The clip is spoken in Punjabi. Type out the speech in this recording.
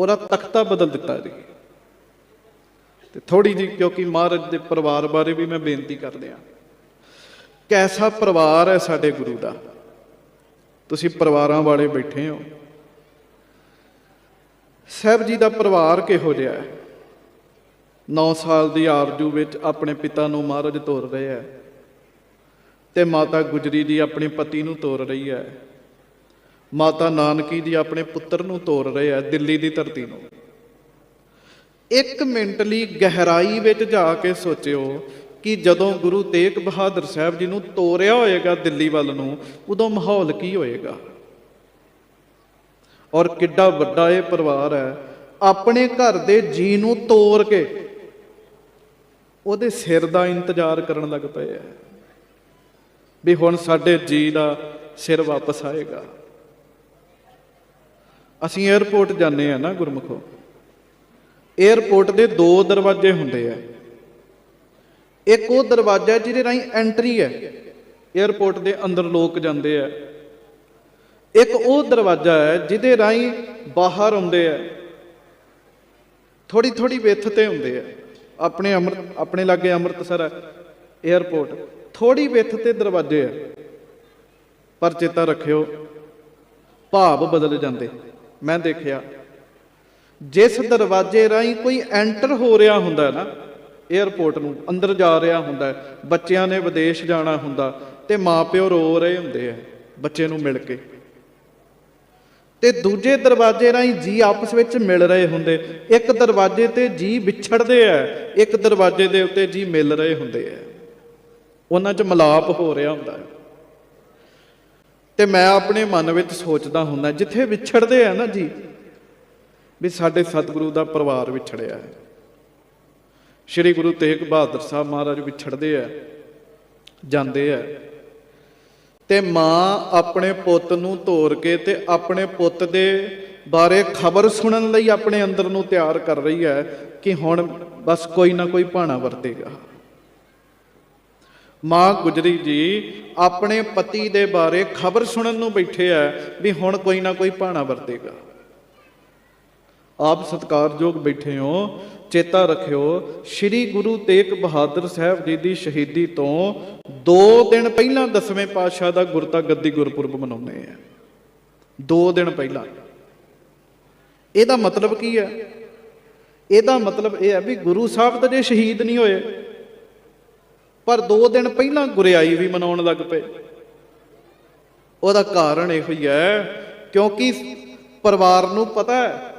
ਉਹਦਾ ਤਖਤਾ ਬਦਲ ਦਿੱਤਾ ਜੀ। ਤੇ ਥੋੜੀ ਜੀ ਕਿਉਂਕਿ ਮਹਾਰਾਜ ਦੇ ਪਰਿਵਾਰ ਬਾਰੇ ਵੀ ਮੈਂ ਬੇਨਤੀ ਕਰ ਦਿਆਂ ਕੈਸਾ ਪਰਿਵਾਰ ਹੈ ਸਾਡੇ ਗੁਰੂ ਦਾ? ਤੁਸੀਂ ਪਰਿਵਾਰਾਂ ਵਾਲੇ ਬੈਠੇ ਹੋ। ਸਾਹਿਬ ਜੀ ਦਾ ਪਰਿਵਾਰ ਕਿਹੋ ਜਿਹਾ ਹੈ? 9 ਸਾਲ ਦੀ ਆਰਜੂ ਵਿੱਚ ਆਪਣੇ ਪਿਤਾ ਨੂੰ ਮਹਾਰਾਜ ਤੋਰ ਰਹੇ ਹੈ। ਤੇ ਮਾਤਾ ਗੁਜਰੀ ਜੀ ਆਪਣੇ ਪਤੀ ਨੂੰ ਤੋਰ ਰਹੀ ਹੈ। ਮਾਤਾ ਨਾਨਕੀ ਜੀ ਆਪਣੇ ਪੁੱਤਰ ਨੂੰ ਤੋਰ ਰਹੇ ਹੈ ਦਿੱਲੀ ਦੀ ਧਰਤੀ ਨੂੰ। ਇੱਕ ਮਿੰਟ ਲਈ ਗਹਿਰਾਈ ਵਿੱਚ ਜਾ ਕੇ ਸੋਚਿਓ ਕਿ ਜਦੋਂ ਗੁਰੂ ਤੇਗ ਬਹਾਦਰ ਸਾਹਿਬ ਜੀ ਨੂੰ ਤੋਰਿਆ ਹੋਏਗਾ ਦਿੱਲੀ ਵੱਲ ਨੂੰ, ਉਦੋਂ ਮਾਹੌਲ ਕੀ ਹੋਏਗਾ? ਔਰ ਕਿੱਡਾ ਵੱਡਾ ਇਹ ਪਰਿਵਾਰ ਹੈ, ਆਪਣੇ ਘਰ ਦੇ ਜੀ ਨੂੰ ਤੋੜ ਕੇ ਉਹਦੇ ਸਿਰ ਦਾ ਇੰਤਜ਼ਾਰ ਕਰਨ ਲੱਗ ਪਏ ਹੈ ਵੀ ਹੁਣ ਸਾਡੇ ਜੀ ਦਾ ਸਿਰ ਵਾਪਸ ਆਏਗਾ। ਅਸੀਂ 에어ਪੋਰਟ ਜਾਂਦੇ ਆ ਨਾ ਗੁਰਮਖੋ। 에어ਪੋਰਟ ਦੇ ਦੋ ਦਰਵਾਜ਼ੇ ਹੁੰਦੇ ਆ। ਇੱਕ ਉਹ ਦਰਵਾਜ਼ਾ ਜਿਹਦੇ ਰਾਹੀਂ ਐਂਟਰੀ ਹੈ। 에어ਪੋਰਟ ਦੇ ਅੰਦਰ ਲੋਕ ਜਾਂਦੇ ਆ। ਇੱਕ ਉਹ ਦਰਵਾਜ਼ਾ ਹੈ ਜਿਹਦੇ ਰਾਹੀਂ ਬਾਹਰ ਆਉਂਦੇ ਆ। ਥੋੜੀ ਥੋੜੀ ਵਿੱਥ ਤੇ ਹੁੰਦੇ ਆ। ਆਪਣੇ ਅਮਰ, ਆਪਣੇ ਲਾਗੇ ਅੰਮ੍ਰਿਤਸਰ ਹੈ 에어ਪੋਰਟ ਥੋੜੀ ਵਿੱਥ ਤੇ ਦਰਵਾਜ਼ੇ ਆ। ਪਰ ਚੇਤਾ ਰੱਖਿਓ। ਭਾਵ ਬਦਲ ਜਾਂਦੇ। ਮੈਂ ਦੇਖਿਆ, ਜਿਸ ਦਰਵਾਜ਼ੇ ਰਾਹੀਂ ਕੋਈ ਐਂਟਰ ਹੋ ਰਿਹਾ ਹੁੰਦਾ ਨਾ 에ਅਰਪੋਰਟ ਨੂੰ ਅੰਦਰ ਜਾ ਰਿਹਾ ਹੁੰਦਾ ਬੱਚਿਆਂ ਨੇ ਵਿਦੇਸ਼ ਜਾਣਾ ਹੁੰਦਾ ਤੇ ਮਾਪਿਓ ਰੋ ਰਹੇ ਹੁੰਦੇ ਆ ਬੱਚੇ ਨੂੰ ਮਿਲ ਕੇ। ਤੇ ਦੂਜੇ ਦਰਵਾਜ਼ੇ ਰਾਹੀਂ ਜੀ ਆਪਸ ਵਿੱਚ ਮਿਲ ਰਹੇ ਹੁੰਦੇ, ਇੱਕ ਦਰਵਾਜ਼ੇ ਤੇ ਜੀ ਵਿਛੜਦੇ ਆ, ਇੱਕ ਦਰਵਾਜ਼ੇ ਦੇ ਉੱਤੇ ਜੀ ਮਿਲ ਰਹੇ ਹੁੰਦੇ ਆ। ਉਹਨਾਂ 'ਚ ਮਿਲਾਪ ਹੋ ਰਿਹਾ ਹੁੰਦਾ ਹੈ। ਤੇ ਮੈਂ ਆਪਣੇ ਮਨ ਵਿੱਚ ਸੋਚਦਾ ਹੁੰਦਾ, ਜਿੱਥੇ ਵਿਛੜਦੇ ਆ ਨਾ ਜੀ, ਵੀ ਸਾਡੇ ਸਤਿਗੁਰੂ ਦਾ ਪਰਿਵਾਰ ਵਿਛੜਿਆ ਹੈ। ਸ਼੍ਰੀ ਗੁਰੂ ਤੇਗ ਬਹਾਦਰ ਸਾਹਿਬ ਮਹਾਰਾਜ ਵਿਛੜਦੇ ਆ, ਜਾਂਦੇ ਆ। ਤੇ ਮਾਂ ਆਪਣੇ ਪੁੱਤ ਨੂੰ ਤੋਰ ਕੇ ਤੇ ਆਪਣੇ ਪੁੱਤ ਦੇ ਬਾਰੇ ਖਬਰ ਸੁਣਨ ਲਈ ਆਪਣੇ ਅੰਦਰ ਨੂੰ ਤਿਆਰ ਕਰ ਰਹੀ ਹੈ ਕਿ ਹੁਣ ਬਸ ਕੋਈ ਨਾ ਕੋਈ ਭਾਣਾ ਵਰਤੇਗਾ। ਮਾਂ ਗੁਜਰੀ ਜੀ ਆਪਣੇ ਪਤੀ ਦੇ ਬਾਰੇ ਖਬਰ ਸੁਣਨ ਨੂੰ ਬੈਠੇ ਆ ਵੀ ਹੁਣ ਕੋਈ ਨਾ ਕੋਈ ਭਾਣਾ ਵਰਤੇਗਾ। ਆਪ ਸਤਕਾਰਯੋਗ ਬੈਠੇ ਹੋ ਚੇਤਾ ਰੱਖਿਓ, ਸ੍ਰੀ ਗੁਰੂ ਤੇਗ ਬਹਾਦਰ ਸਾਹਿਬ ਜੀ ਦੀ ਸ਼ਹੀਦੀ ਤੋਂ 2 ਦਿਨ ਪਹਿਲਾਂ ਦਸਵੇਂ ਪਾਤਸ਼ਾਹ ਦਾ ਗੁਰਤਾ ਗੱਦੀ ਗੁਰਪੁਰਬ ਮਨਾਉਂਦੇ ਆ 2 ਦਿਨ ਪਹਿਲਾਂ। ਇਹਦਾ ਮਤਲਬ ਕੀ ਹੈ ਇਹਦਾ ਮਤਲਬ ਇਹ ਹੈ ਵੀ ਗੁਰੂ ਸਾਹਿਬ ਤਾਂ ਜੇ ਸ਼ਹੀਦ ਨਹੀਂ ਹੋਏ ਪਰ 2 ਦਿਨ ਪਹਿਲਾਂ ਗੁਰਿਆਈ ਵੀ ਮਨਾਉਣ ਲੱਗ ਪਏ। ਉਹਦਾ ਕਾਰਨ ਇਹੋ ਹੀ ਹੈ, ਕਿਉਂਕਿ ਪਰਿਵਾਰ ਨੂੰ ਪਤਾ ਹੈ